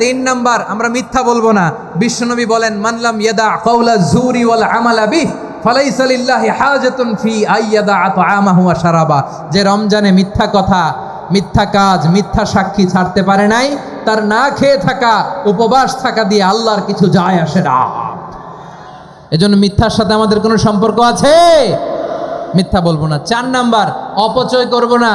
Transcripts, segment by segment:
তিন নাম্বার, আমরা মিথ্যা বলব না। বিশ্বনবী বলেন মানলাম ইয়াদা কওলা জুরি ওয়াল আমালা বিহ, ফালাইসা লিল্লাহি হাজাতুন ফি আইয়াদা আতআমাহু ওয়া শারাবা। যে রমজানে মিথ্যা কথা, মিথ্যা কাজ, মিথ্যা সাক্ষী ছাড়তে পারে নাই, তার না খেয়ে থাকা, উপবাস থাকা দিয়ে আল্লাহর কিছু যায় আসে না। এজন্য মিথ্যার সাথে আমাদের কোনো সম্পর্ক আছে? মিথ্যা বলব না। চার নাম্বার, অপচয় করব না।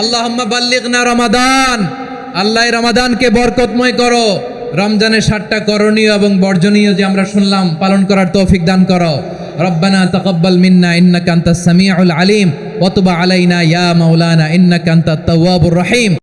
আল্লাহ বাল্লিগনা রমাদান। আল্লাহ রমাদানকে বরকতময় করো। রমজানের সাতটা করণীয় এবং বর্জনীয় যে আমরা শুনলাম, পালন করার তৌফিক দান করো। রব্বানা তকব্বাল মিন্না সামিয়া সামিউল আলিম। ওয়া তুব আলাইনা, ইয়া মাওলানা, ইন্নাকা কান্তা তাওয়াবুর রহিম।